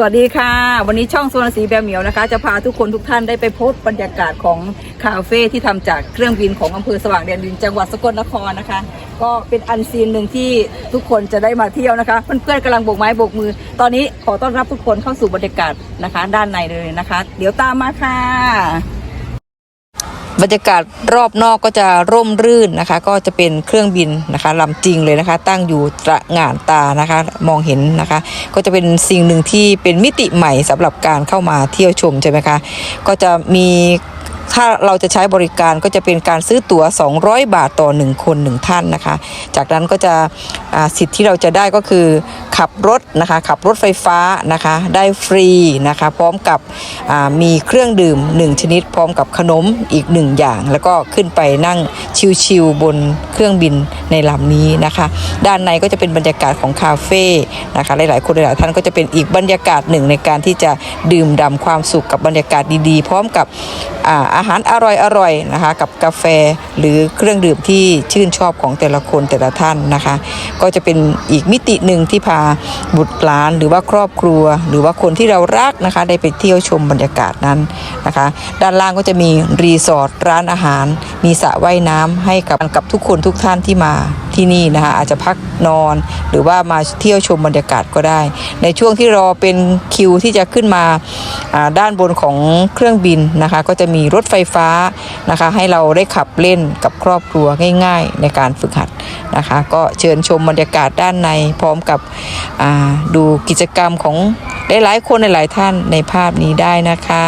สวัสดีค่ะ วันนี้ช่องสวนสีแบมเหมียวนะคะ จะพาทุกคนทุกท่านได้ไปพบบรรยากาศของคาเฟ่ที่ทำจากเครื่องบินของอำเภอสว่างแดนดินจังหวัดสกลนครนะคะ ก็เป็นอันซีนหนึ่งที่ทุกคนจะได้มาเที่ยวนะคะ เพื่อนๆกำลังโบกไม้โบกมือ ตอนนี้ขอต้อนรับทุกคนเข้าสู่บรรยากาศนะคะ ด้านในเลยนะคะ เดี๋ยวตามมาค่ะ บรรยากาศรอบนอกก็จะร่มรื่นนะคะ ก็จะเป็นเครื่องบินนะคะลำจริงเลยนะคะ ตั้งอยู่ตระหง่านตานะคะ มองเห็นนะคะ ก็จะเป็นสิ่งหนึ่งที่เป็นมิติใหม่สำหรับการเข้ามาเที่ยวชมใช่ไหมคะ ก็จะมี ถ้าเราจะใช้บริการก็จะเป็นการซื้อตั๋ว 200 บาทต่อ 1 คน 1 ท่านนะคะ จากนั้นก็จะสิทธิ์ที่เราจะได้ก็คือขับรถนะคะขับรถไฟฟ้านะคะได้ฟรีนะคะพร้อมกับมีเครื่องดื่ม 1 ชนิด พร้อมกับขนมอีก 1 อย่าง แล้วก็ขึ้นไปนั่งชิลๆบนเครื่องบินในลำนี้นะคะ ด้านในก็จะเป็นบรรยากาศของคาเฟ่นะคะหลายๆคนหลายๆท่านก็จะเป็นอีกบรรยากาศหนึ่งในการที่จะดื่มด่ำความสุขกับบรรยากาศดีๆ พร้อมกับอาอาหารอร่อยๆนะคะ กับกาแฟหรือเครื่องดื่มที่ชื่นชอบของแต่ละคนแต่ละท่านนะคะ ก็จะเป็นอีกมิติหนึ่งที่พาบุตรหลานหรือว่าครอบครัว หรือว่าคนที่เรารักนะคะ ได้ไปเที่ยวชมบรรยากาศนั้นนะคะ ด้านล่างก็จะมีรีสอร์ทร้านอาหารมีสระว่ายน้ำให้กับกับทุกคนทุกท่านที่มาที่นี่นะคะอาจจะพักนอน หรือว่ามาเที่ยวชมบรรยากาศก็ได้ ในช่วงที่รอเป็นคิวที่จะขึ้นมาด้านบนของเครื่องบินนะคะ ก็จะมีรถไฟฟ้านะคะ ให้เราได้ขับเล่นกับครอบครัวง่าย ๆ ในการฝึกหัดนะคะ ก็เชิญชมบรรยากาศด้านในพร้อมกับดูกิจกรรมของหลายๆคนหลายๆท่านในภาพนี้ได้นะคะ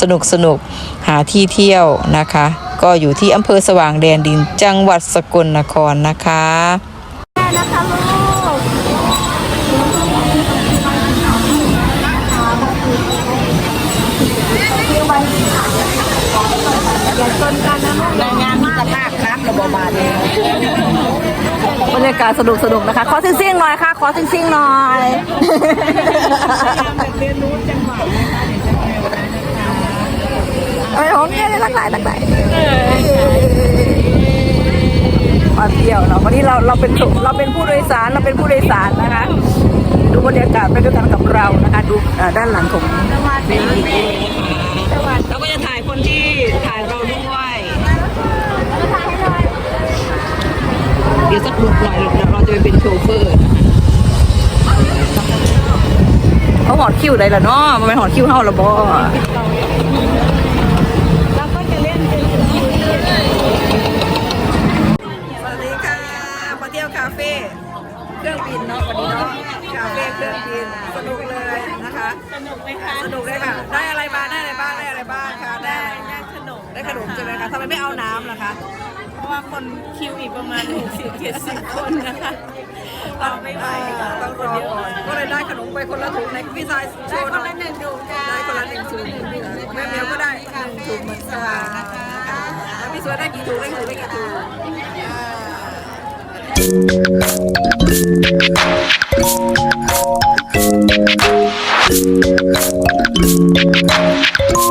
สนุกสนุกหาที่เที่ยวนะคะ ก็อยู่ที่อำเภอสว่างแดนดินจังหวัดสกลนครนะคะนะคะลูกอย่าชนกันนะลูกรายงานมิตรภาพครับระบบบาลบรรยากาศสนุกสนุกนะคะ ขอซิ่งซิ่งๆหน่อยค่ะ ขอซิ่งซิ่งหน่อยอะ ไรของเนี่ยหลากหลายหลากหลายมาเที่ยวเนาะวันนี้เราเราเป็นเราเป็นผู้โดยสารเราเป็นผู้โดยสารนะคะ ดูบรรยากาศไปด้วยกันกับเรานะคะดูด้านหลังของเวทีเราก็จะถ่ายคนที่ถ่ายเราด้วยเดี๋ยวสักหลุดหน่อยเดี๋ยวเราจะไปเป็นโชเฟอร์เขาหอดคิวได้ละเนาะมันเป็นหอดคิวเท่าละบ เฟ่เครื่องบินสนุกเลยนะคะ สนุกไหมคะสนุกเลยค่ะ ได้อะไรบ้างได้อะไรบ้างได้อะไรบ้างคะได้ได้ขนมได้ขนมใช่ไหมคะทำไมไม่เอาน้ำล่ะคะเพราะว่าคนคิวอีกประมาณ60 70คนนะคะเราไม่ไหวต้องรอก่อนก็เลยได้ขนมไปคนละถุงในพี่ชายโชได้ว์คหน่นอยละหนึ่งถุงจ้าได้คนละหนึ่งถุงแม่เมียวก็ได้หนึ่งถุงเหมือนกันแล้วพี่สวยได้กี่ถุงได้ถุงได้กี่ถุง Thank you.